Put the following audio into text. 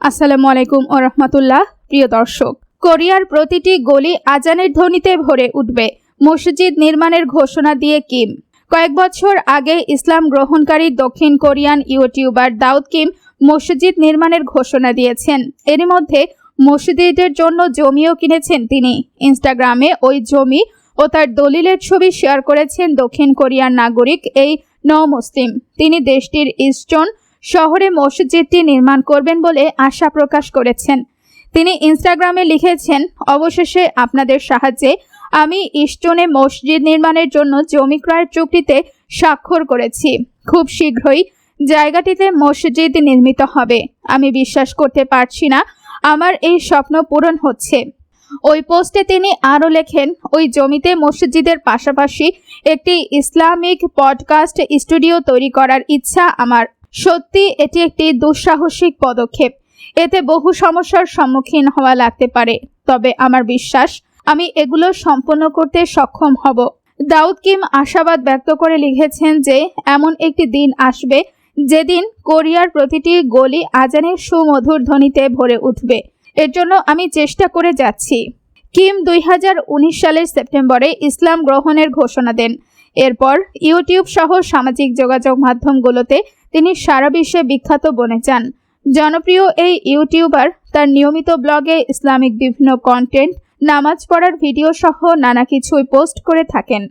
আসসালামু আলাইকুম ও রহমতুল্লাহ, প্রিয় দর্শক। কোরিয়ার প্রতিটি গলি আজানের ধ্বনিতে ভরে উঠবে। মসজিদ নির্মাণের ঘোষণা দিয়ে কিম। কয়েক বছর আগে ইসলাম গ্রহণকারী দক্ষিণ কোরিয়ান ইউটিউবার দাউদ কিম মসজিদ নির্মাণের ঘোষণা দিয়েছেন। এরই মধ্যে মসজিদের জন্য জমিও কিনেছেন তিনি। ইনস্টাগ্রামে ওই জমি ও তার দলিলের ছবি শেয়ার করেছেন দক্ষিণ কোরিয়ার নাগরিক এই নও মুসলিম তিনি দেশটির ইস্টন শহরে মসজিদটি নির্মাণ করবেন বলে আশা প্রকাশ করেছেন। তিনি ইনস্টাগ্রামে লিখেছেন, অবশেষে আপনাদের সাহায্যে আমি ইস্টনে মসজিদ নির্মাণের জন্য জমি ক্রয়ের চুক্তিতে স্বাক্ষর করেছি। খুব শীঘ্রই জায়গাটিতে মসজিদ নির্মিত হবে। আমি বিশ্বাস করতে পারছি না, আমার এই স্বপ্ন পূরণ হচ্ছে। ওই পোস্টে তিনি আরও লেখেন, ওই জমিতে মসজিদের পাশাপাশি একটি ইসলামিক পডকাস্ট স্টুডিও তৈরি করার ইচ্ছা আমার সত্যি এটি একটি দুঃসাহসিক পদক্ষেপ। এতে বহু সমস্যার সম্মুখীন হওয়া লাগতে পারে। তবে আমার বিশ্বাস, আমি এগুলো সম্পন্ন করতে সক্ষম হব। দাউদ কিম আশাবাদ ব্যক্ত করে লিখেছেন যে, এমন একটি দিন আসবে, যেদিন কোরিয়ার প্রতিটি গলি আজানের সুমধুর ধ্বনিতে ভরে উঠবে। এর জন্য আমি চেষ্টা করে যাচ্ছি। কিম দুই হাজার উনিশ সালের সেপ্টেম্বরে ইসলাম গ্রহণের ঘোষণা দেন। এরপর ইউটিউব সহ সামাজিক যোগাযোগ মাধ্যমগুলোতে তিনি সারা বিশ্বে বিখ্যাত বনে যান। জনপ্রিয় এই ইউটিউবার তার নিয়মিত ব্লগে ইসলামিক বিভিন্ন কন্টেন্ট নামাজ পড়ার ভিডিও সহ নানা কিছুই পোস্ট করে থাকেন।